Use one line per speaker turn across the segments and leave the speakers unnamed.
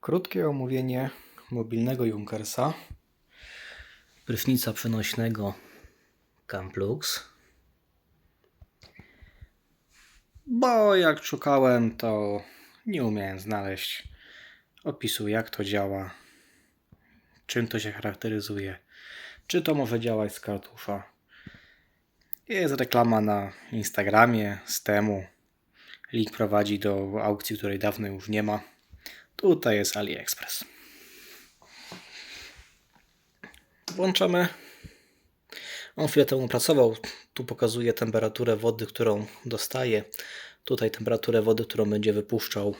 Krótkie omówienie mobilnego Junkersa.
prysznica przenośnego Camplux.
Bo jak szukałem, to nie umiałem znaleźć opisu, jak to działa, czym to się charakteryzuje, czy to może działać z kartusza. Jest reklama na Instagramie z temu. Link prowadzi do aukcji, której dawno już nie ma. Tutaj jest AliExpress. Włączamy. On chwilę temu pracował. Tu pokazuje temperaturę wody, którą dostaje. Tutaj temperaturę wody, którą będzie wypuszczał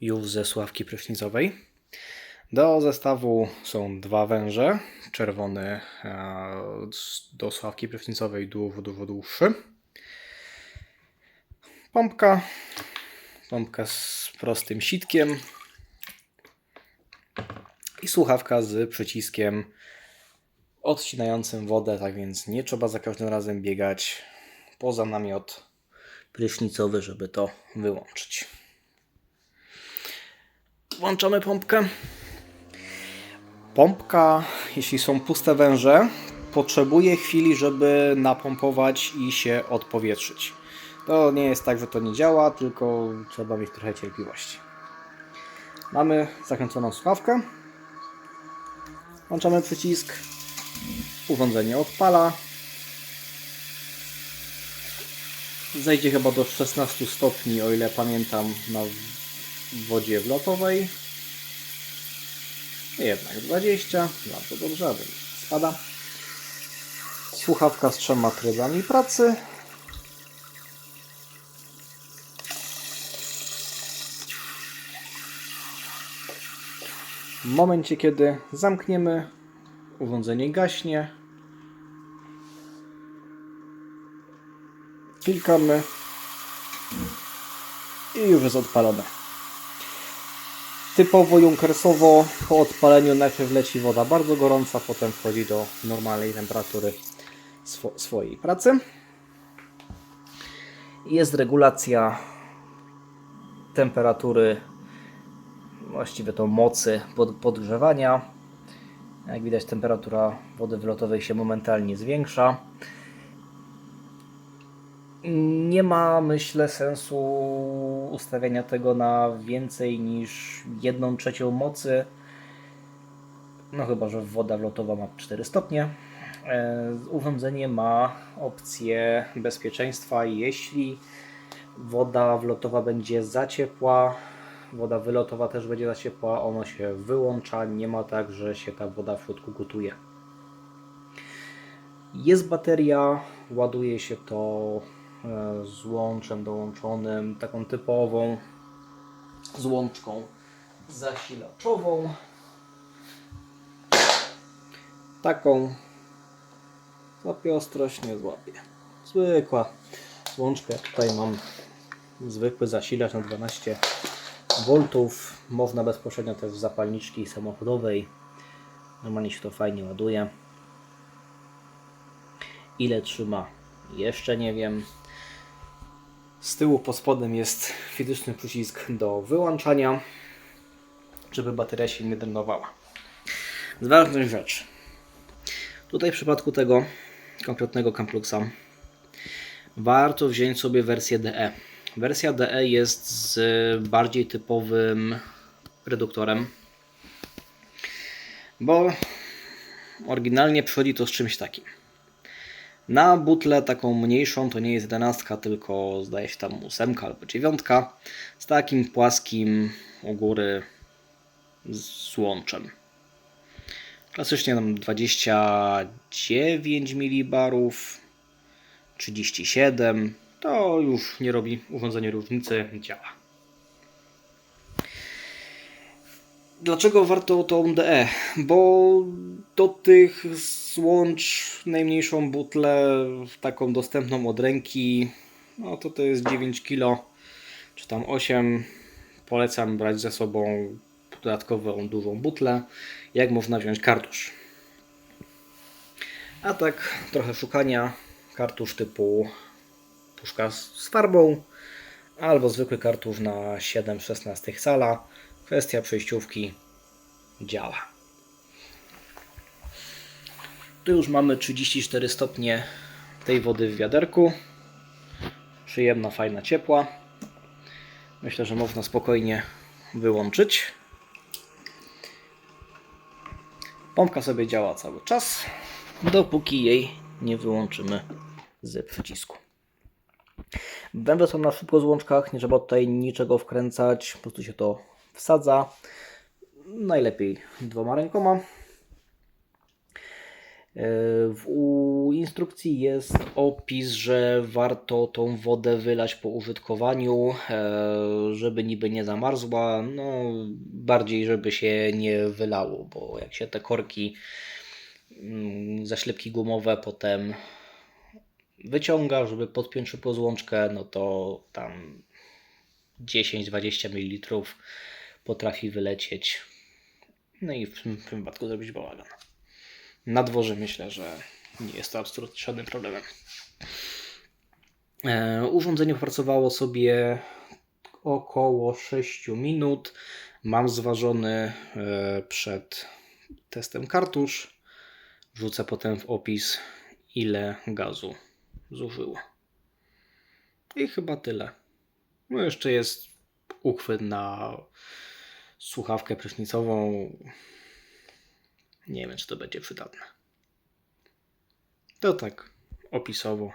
już ze sławki prysznicowej. Do zestawu są dwa węże. Czerwony e, do sławki prysznicowej dużo, dużo dłuższy. Pompka. Pompka z prostym sitkiem. I słuchawka z przyciskiem odcinającym wodę, tak więc nie trzeba za każdym razem biegać poza namiot prysznicowy, żeby to wyłączyć. Włączamy pompkę. Pompka, jeśli są puste węże, potrzebuje chwili, żeby napompować i się odpowietrzyć. To nie jest tak, że to nie działa, tylko trzeba mieć trochę cierpliwości. Mamy zakręconą słuchawkę. Włączamy przycisk. Urządzenie odpala. Zejdzie chyba do 16 stopni, o ile pamiętam, na wodzie wlotowej. Jednak 20. Bardzo dobrze, ale spada. Słuchawka z trzema trybami pracy. W momencie, kiedy zamkniemy, urządzenie gaśnie. Klikamy i już jest odpalone. Typowo junkersowo po odpaleniu najpierw leci woda bardzo gorąca, potem wchodzi do normalnej temperatury swo swojej pracy.
Jest regulacja temperatury, właściwie to mocy pod, podgrzewania. Jak widać, temperatura wody wylotowej się momentalnie zwiększa. Nie ma, myślę, sensu ustawiania tego na więcej niż 1 trzecią mocy. No chyba, że woda wlotowa ma 4 stopnie. E, Urządzenie ma opcję bezpieczeństwa, jeśli woda wlotowa będzie za ciepła, woda wylotowa też będzie za ciepła, ono się wyłącza, nie ma tak, że się ta woda w środku gotuje. Jest bateria, ładuje się to e, z łączem dołączonym, taką typową złączką zasilaczową. Taką złapie ostrość, nie złapie. Zwykła złączka, ja tutaj mam zwykły zasilacz na 12 V. Można bezpośrednio też z zapalniczki samochodowej. Normalnie się to fajnie ładuje. Ile trzyma? Jeszcze nie wiem.
Z tyłu pod spodem jest fizyczny przycisk do wyłączania, żeby bateria się nie drenowała.
Ważna rzecz. Tutaj w przypadku tego konkretnego Campluxa warto wziąć sobie wersję DE. Wersja DE jest z bardziej typowym reduktorem, bo oryginalnie przychodzi to z czymś takim. Na butlę taką mniejszą, to nie jest 11, tylko zdaje się tam 8 albo 9, z takim płaskim u góry z łączem. Klasycznie tam 29 milibarów, 37. To już nie robi urządzenie różnicy, działa.
Dlaczego warto tą DE? Bo do tych złącz najmniejszą butlę, taką dostępną od ręki, no to to jest 9 kg, czy tam 8. Polecam brać ze sobą dodatkową dużą butlę, jak można wziąć kartusz. A tak trochę szukania, kartusz typu puszka z farbą, albo zwykły kartusz na 7,16 sala,
Kwestia przejściówki działa. Tu już mamy 34 stopnie tej wody w wiaderku. Przyjemna, fajna, ciepła. Myślę, że można spokojnie wyłączyć. Pompka sobie działa cały czas, dopóki jej nie wyłączymy z przycisku. Będę są na szybko złączkach, nie trzeba tutaj niczego wkręcać, po prostu się to wsadza. Najlepiej dwoma rękoma. E, W instrukcji jest opis, że warto tą wodę wylać po użytkowaniu, e, żeby niby nie zamarzła, no bardziej żeby się nie wylało, bo jak się te korki, mm, zaślepki gumowe potem wyciąga, żeby podpiąć szybko złączkę, no to tam 10-20 ml potrafi wylecieć. No i w tym, w tym wypadku zrobić bałagan. Na dworze myślę, że nie jest to absolutnie żadnym problemem. E, urządzenie pracowało sobie około 6 minut. Mam zważony e, przed testem kartusz. Wrzucę potem w opis, ile gazu zużyło. I chyba tyle. No jeszcze jest uchwyt na słuchawkę prysznicową. Nie wiem, czy to będzie przydatne. To tak opisowo.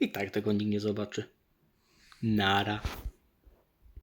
I tak tego nikt nie zobaczy. Nara.